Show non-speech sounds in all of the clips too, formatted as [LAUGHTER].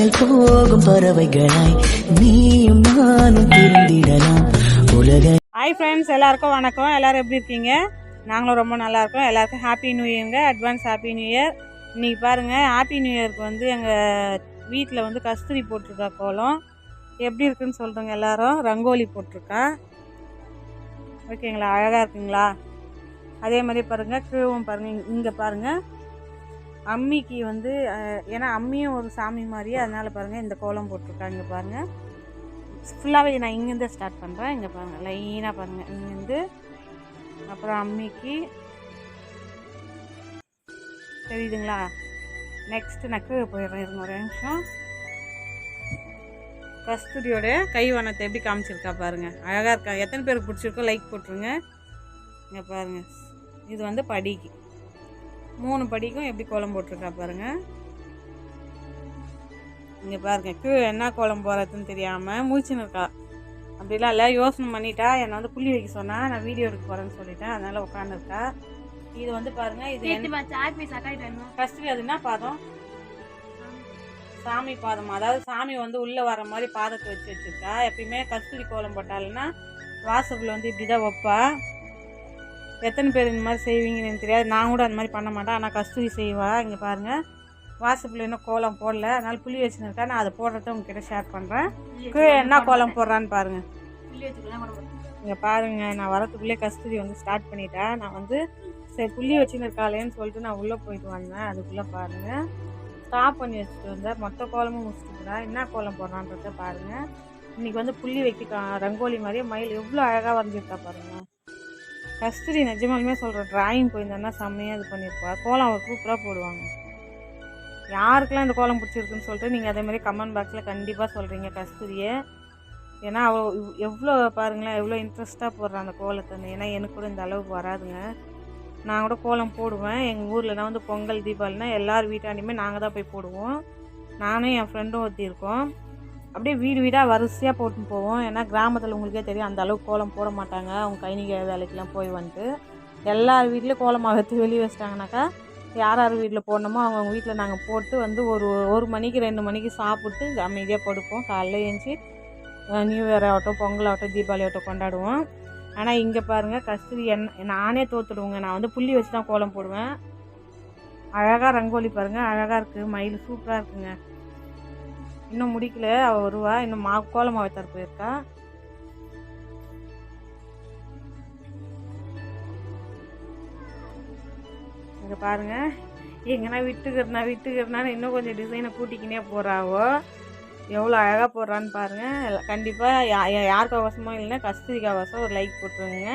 விண்ணை போகும் பறவைகளாய் நீயும் நானும் திருந்திடலாம் உலக ஹாய் ஃப்ரெண்ட்ஸ் எல்லாருக்கும் வணக்கம். எல்லாரும் எப்படி இருக்கீங்க? நாங்களும் ரொம்ப நல்லா இருக்கோம் எல்லாருக்கும் ஹாப்பி நியூ இயருங்க அட்வான்ஸ் ஹாப்பி நியூ இயர் இன்னைக்கு பாருங்கள் ஹாப்பி நியூ இயருக்கு வந்து எங்கள் வீட்டில் வந்து கஸ்தூரி போட்டிருக்கா கோலம். எப்படி இருக்குன்னு சொல்கிறோங்க எல்லாரும்? ரங்கோலி போட்டிருக்கா? ஓகேங்களா? அழகாக இருக்குங்களா? அதே மாதிரி பாருங்கள் கீழும் பாருங்கள் இங்கே பாருங்கள் அம்மிக்கு வந்து ஏன்னா அம்மியும் ஒரு சாமி மாதிரியே அதனால் பாருங்கள் இந்த கோலம் போட்டிருக்காங்க பாருங்கள் ஃபுல்லாகவே நான் இங்கேருந்து ஸ்டார்ட் பண்ணுறேன் இங்கே பாருங்கள் லைனாக பாருங்கள் இங்கேருந்து அப்புறம் அம்மிக்கு. தெரியுதுங்களா? நெக்ஸ்ட் நக்கு போயிடுறேன் இருங்க ஒரு நிமிஷம். கஸ்தூரியோட கைவனத்தை எப்படி காமிச்சிருக்கா பாருங்கள் அழகாக இருக்கா? எத்தனை பேருக்கு பிடிச்சிருக்கோ லைக் போட்டுருங்க. இங்கே பாருங்கள் இது வந்து படிக்கு. மூணு படிக்கும் எப்படி கோலம் போட்டிருக்கா பாருங்கள் இங்கே பாருங்க கீழே என்ன கோலம் போகிறதுன்னு தெரியாமல் முழிச்சுன்னு இருக்கா அப்படிலாம் இல்லை யோசனை பண்ணிட்டா என்னை வந்து புள்ளி வைக்க சொன்னா நான் வீடியோ எடுக்க போகிறேன்னு சொல்லிட்டேன் அதனால் உட்காந்துருக்கா இது வந்து பாருங்க இது கஸ்தூரி அது என்ன பாதம். சாமி பாதம் அதாவது சாமி வந்து உள்ளே வர மாதிரி பாதத்தை வச்சு வச்சிருக்கா. எப்பயுமே கஸ்தூரி கோலம் போட்டாலுன்னா வாசப்பில் வந்து இப்படி தான் வைப்பா. எத்தனை பேர் இந்த மாதிரி செய்வீங்கன்னு எனக்கு தெரியாது. நான் கூட அந்த மாதிரி பண்ண மாட்டேன். ஆனால் கஸ்தூரி செய்வா. இங்கே பாருங்கள் வாசப்பில் இன்னும் கோலம் போடல. அதனால புளி வச்சுருக்கா நான் அதை போடுறத உங்ககிட்ட ஷேர் பண்ணுறேன் கீழே என்ன கோலம் போடுறான்னு பாருங்கள் இங்கே பாருங்க. நான் வரத்துக்குள்ளே கஸ்தூரி வந்து ஸ்டார்ட் பண்ணிட்டேன். நான் வந்து சரி புள்ளி வச்சுன்னு இருக்காளேன்னு சொல்லிட்டு நான் உள்ளே போயிட்டு வந்தேன். அதுக்குள்ளே பாருங்கள் ஸ்டாப் பண்ணி வச்சுட்டு வந்தேன் மொத்த கோலமும் முடிச்சுட்டு என்ன கோலம் போடுறான்றத பாருங்கள் இன்னைக்கு வந்து புள்ளி வைக்க ரங்கோலி மாதிரியே மயில் எவ்வளோ அழகாக வரைஞ்சிருக்கா பாருங்க. கஸ்தூரி நிஜமாலுமே சொல்கிற டிராயிங் போயிருந்தேன்னா செம்மையாக இது பண்ணியிருப்பா. கோலம் அவர் சூப்பராக போடுவாங்க. யாருக்கெல்லாம் இந்த கோலம் பிடிச்சிருக்குன்னு சொல்லிட்டு நீங்கள் அதே மாதிரி கமெண்ட் பாக்ஸில் கண்டிப்பாக சொல்கிறீங்க கஸ்தூரியை. ஏன்னா அவள் எவ்வளோ பாருங்களேன் எவ்வளோ இன்ட்ரெஸ்ட்டாக போடுறான் அந்த கோலத்தை. ஏன்னா எனக்கு கூட இந்த அளவுக்கு வராதுங்க. நான் கூட கோலம் போடுவேன். எங்கள் ஊர்லலாம் வந்து பொங்கல் தீபாவளினா எல்லார் வீட்டாண்டியுமே நாங்கள் தான் போய் போடுவோம். நானும் என் ஃப்ரெண்டும் ஒருத்தி இருக்கோம். அப்படியே வீடு வீடாக வரிசையாக போட்டு போவோம். ஏன்னா கிராமத்தில் உங்களுக்கே தெரியும் அந்த அளவுக்கு கோலம் போட மாட்டாங்க. அவங்க கைனிக வேலைக்கெலாம் போய் வந்துட்டு எல்லார் வீட்லேயும் கோலமாக எடுத்து [LAUGHS] வெளியே வச்சிட்டாங்கனாக்கா யார் யார் வீட்டில் போடணுமோ அவங்கவுங்க வீட்டில் நாங்கள் போட்டு வந்து ஒரு ஒரு மணிக்கு ரெண்டு மணிக்கு சாப்பிட்டு அமைதியாக படுப்போம். காலைல ஏஞ்சி நியூ இயர் ஆகட்டும் பொங்கல் ஆகட்டும் தீபாவளி ஆகட்டும் கொண்டாடுவோம். ஆனால் இங்கே பாருங்கள் கஸ்தூரி என் நானே தோத்துடுவோங்க. நான் வந்து புள்ளி வச்சு தான் கோலம் போடுவேன். அழகாக ரங்கோலி பாருங்கள் அழகாக இருக்குது மயில் சூப்பராக இருக்குங்க. இன்னும் முடிக்கல. அவள் வருவா. இன்னும் மா கோலம் மாவத்தார் போயிருக்கா. இங்கே பாருங்க. எங்கன்னா விட்டுக்கிறனா விட்டுக்கிறனான்னு இன்னும் கொஞ்சம் டிசைனை கூட்டிக்கினே போகிறாவோ எவ்வளோ அழகாக போடுறான்னு பாருங்கள் கண்டிப்பாக யா யா- யாருக்கு அவசரமோ இல்லைன்னா கஸ்தூரிக்கு அவசரம் ஒரு லைக் போட்டுருங்க.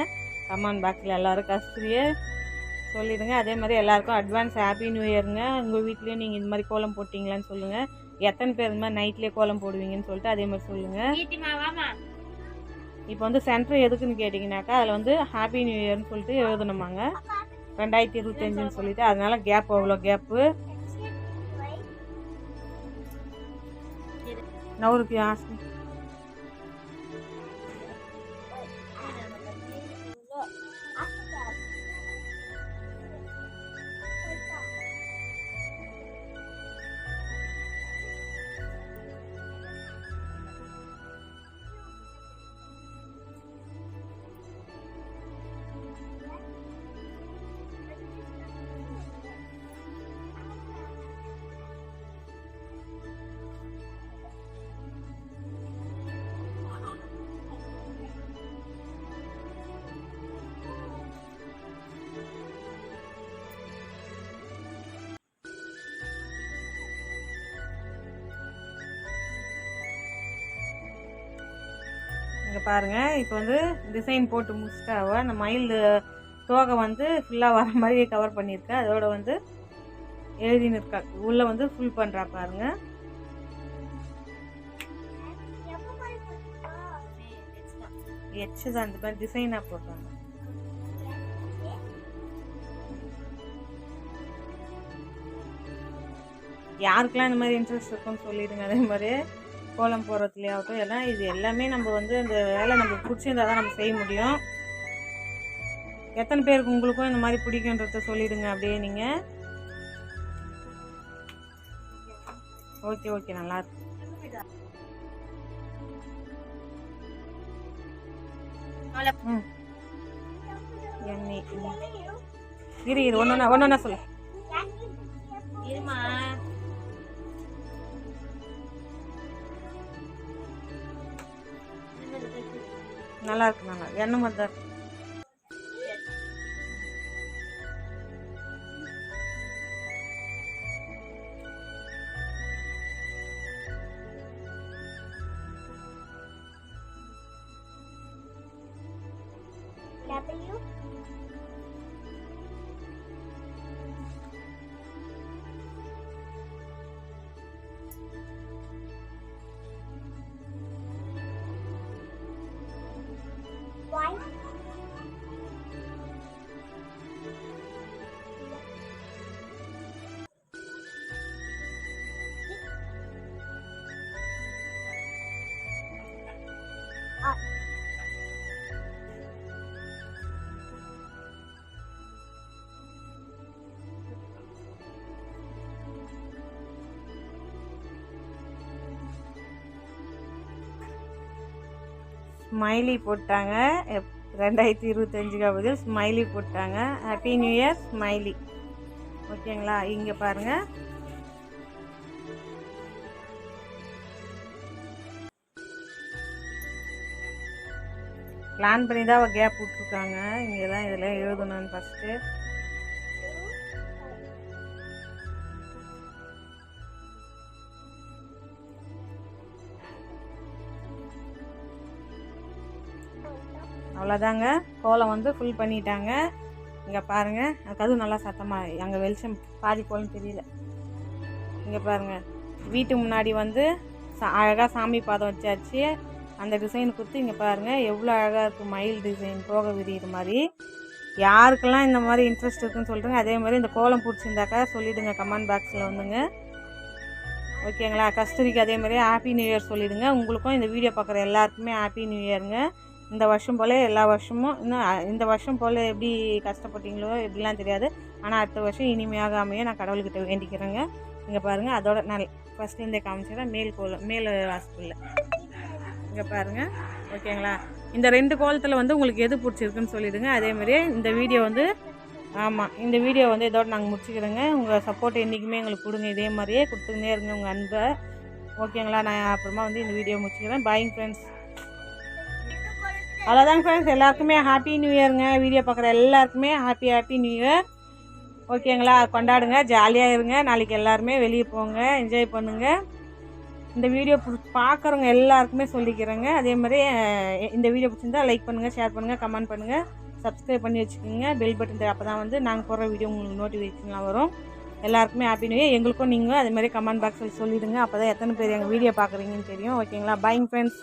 கமெண்ட் பாக்ஸில் எல்லோரும் கஸ்தூரியை சொல்லிடுங்க. அதே மாதிரி எல்லாேருக்கும் அட்வான்ஸ் ஹாப்பி நியூ இயருங்க உங்கள் வீட்லேயும் நீங்கள் இந்த மாதிரி கோலம் போட்டிங்களான்னு சொல்லுங்கள் எத்தனை பேர் இந்த மாதிரி நைட்லேயே கோலம் போடுவீங்கன்னு சொல்லிட்டு அதே மாதிரி சொல்லுங்கள் இப்போ வந்து சென்டர் எதுக்குன்னு கேட்டிங்கனாக்கா அதில் வந்து ஹாப்பி நியூ இயர்னு சொல்லிட்டு எழுதணுமாங்க. ரெண்டாயிரத்தி இருபத்தஞ்சுன்னு சொல்லிட்டு அதனால கேப் அவ்வளோ கேப்பு நவருக்கு ஆசை பாருங்கள் இப்போ வந்து டிசைன் போட்டு முடிச்சிட்டாவ அந்த மயில் தோகை வந்து ஃபுல்லாக வர மாதிரி கவர் பண்ணியிருக்கேன் அதோட வந்து எழுதின்னு இருக்கா. உள்ளே வந்து ஃபுல் பண்ணுறா பாருங்க. எச்சு தான் இந்த மாதிரி டிசைனாக போட்டாங்க. யாருக்கெல்லாம் இந்த மாதிரி இன்ட்ரெஸ்ட் இருக்குன்னு சொல்லிடுங்க அதே மாதிரி கோலம் போடுறதுலையாகட்டும் ஏன்னா இது எல்லாமே நம்ம வந்து இந்த வேலை நம்ம பிடிச்சிருந்தா தான் நம்ம செய்ய முடியும். எத்தனை பேருக்கு உங்களுக்கும் இந்த மாதிரி பிடிக்குன்றத சொல்லிடுங்க அப்படியே நீங்கள் ஓகே ஓகே நல்லா இருக்கு. ம். எண்ணெய். இரு இரு ஒன்று ஒன்று ஒன்று சொல்லு. நல்லா இருக்கு நல்லா இருக்கு. எண்ணெய் மாதிரி ஸ்மைலி போட்டாங்க. ரெண்டாயிரத்தி இருபத்தஞ்சுக்கு பதில் ஸ்மைலி போட்டாங்க. ஹாப்பி நியூ இயர் ஸ்மைலி ஓகேங்களா இங்கே பாருங்கள் பிளான் பண்ணி தான் கேப் விட்டுருக்காங்க. இங்கே தான் இதில் எழுதணும்னு ஃபஸ்ட்டு அவ்வளோதாங்க கோலம் வந்து ஃபுல் பண்ணிட்டாங்க. இங்கே பாருங்கள் அதுவும் நல்லா சத்தமாக அங்கே வெளிச்சம் பாதி கோலம் தெரியல. இங்கே பாருங்கள் வீட்டு முன்னாடி வந்து சா அழகாக சாமி பாதம் வச்சாச்சு. அந்த டிசைன் கொடுத்து இங்கே பாருங்கள் எவ்வளோ அழகாக இருக்குது மயில் டிசைன் போக விரியிற மாதிரி. யாருக்கெல்லாம் இந்த மாதிரி இன்ட்ரெஸ்ட் இருக்குன்னு சொல்கிறேங்க அதே மாதிரி இந்த கோலம் பிடிச்சிருந்தாக்கா சொல்லிவிடுங்க கமெண்ட் பாக்ஸில் வந்துங்க. ஓகேங்களா கஸ்தூரிக்கு அதே மாதிரி ஹாப்பி நியூ இயர் சொல்லிவிடுங்க உங்களுக்கும் இந்த வீடியோ பார்க்குற எல்லாருக்குமே ஹாப்பி நியூ இயருங்க இந்த வருஷம் போல் எல்லா வருஷமும் இன்னும் இந்த வருஷம் போல் எப்படி கஷ்டப்பட்டீங்களோ எப்படிலாம் தெரியாது. ஆனால் அடுத்த வருஷம் இனிமையாக அமைய நான் கடவுள்கிட்ட வேண்டிக்கிறேங்க. இங்கே பாருங்கள் அதோட நான் ஃபஸ்ட்லேருந்தே காமிச்சிடுறேன் மேல் கோலம் மேல் வாசலில். இங்கே பாருங்கள் ஓகேங்களா? இந்த ரெண்டு கோலத்தில் வந்து உங்களுக்கு எது பிடிச்சிருக்குன்னு சொல்லிடுங்க. அதே மாதிரியே இந்த வீடியோ வந்து ஆமாம் இந்த வீடியோ வந்து இதோட நாங்கள் முடிச்சுக்கிறோங்க. உங்கள் சப்போர்ட் என்றைக்குமே எங்களுக்கு கொடுங்க. இதே மாதிரியே கொடுத்துக்கினே இருங்க உங்கள் அன்பை. ஓகேங்களா? நான் அப்புறமா வந்து இந்த வீடியோ முடிச்சுக்கிறேன். பாயிங் ஃப்ரெண்ட்ஸ் அவ்வளோதாங்க ஃப்ரெண்ட்ஸ் எல்லாருக்குமே ஹாப்பி நியூ இயருங்க வீடியோ பார்க்குற எல்லாருக்குமே ஹாப்பி ஹாப்பி நியூ இயர் ஓகேங்களா? கொண்டாடுங்க. ஜாலியாக இருங்க. நாளைக்கு எல்லாருமே வெளியே போங்க. என்ஜாய் பண்ணுங்கள் இந்த வீடியோ பார்க்குறவங்க எல்லாருக்குமே சொல்லிக்கிறேங்க. அதே மாதிரி இந்த வீடியோ பிடிச்சிருந்தா லைக் பண்ணுங்கள் ஷேர் பண்ணுங்கள் கமெண்ட் பண்ணுங்கள் சப்ஸ்கிரைப் பண்ணி வச்சுக்கோங்க. பெல் பட்டன் அப்போ தான் வந்து நாங்கள் போடுற வீடியோ உங்களுக்கு நோட்டிஃபிகேஷன்லாம் வரும். எல்லாருக்குமே ஹாப்பி நியூ இயர் எங்களுக்கும் நீங்கள் அதே மாதிரி கமெண்ட் பாக்ஸில் சொல்லிவிடுங்க அப்போ தான் எத்தனை பேர் எங்கள் வீடியோ பார்க்குறீங்கன்னு தெரியும். ஓகேங்களா பைங் ஃப்ரெண்ட்ஸ்